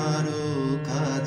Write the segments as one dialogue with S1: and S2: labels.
S1: তোমার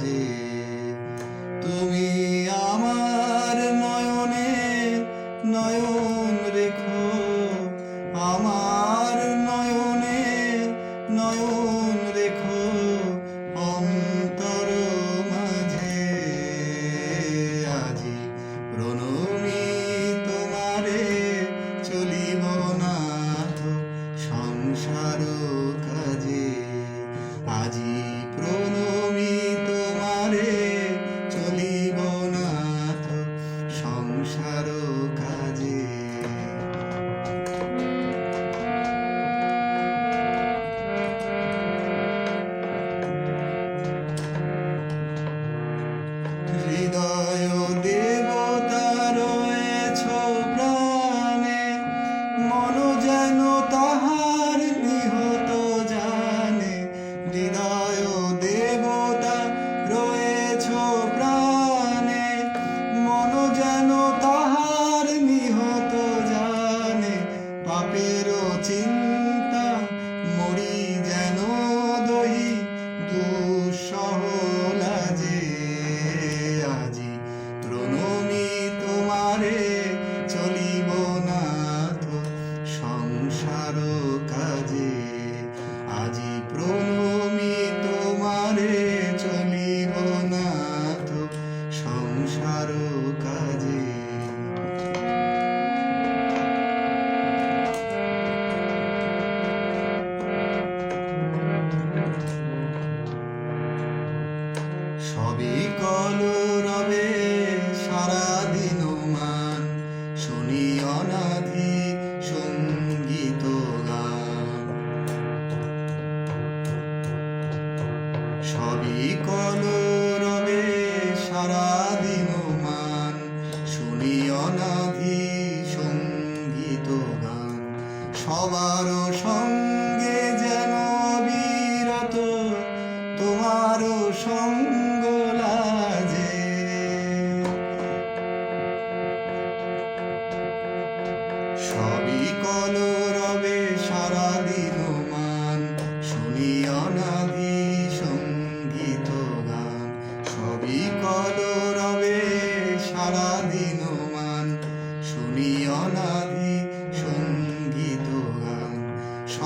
S1: বিকল রবে মান শুনি অনাধি সংগীত সবার সঙ্গে যেন তোমার সঙ্গ সবিকল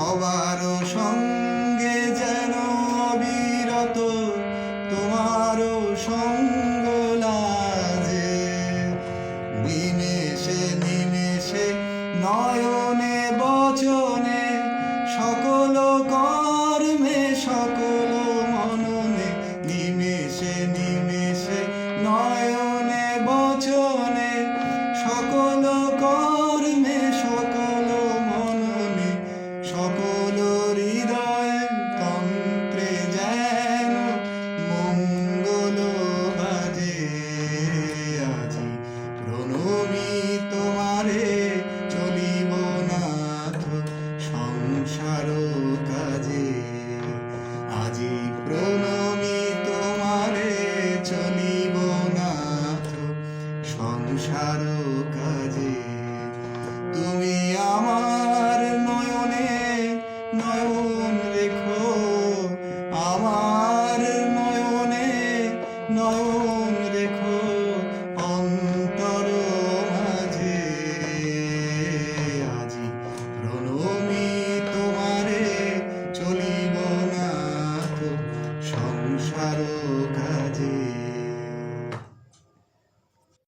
S1: সবার সঙ্গে যেন বিরত তোমারও সঙ্গ লাগে নিমেষে নিমেষে নয়নে বচন কারও প্রণমি তোমারে চলিব না সংসার কাজে। তুমি আমার নয়নে নয়ন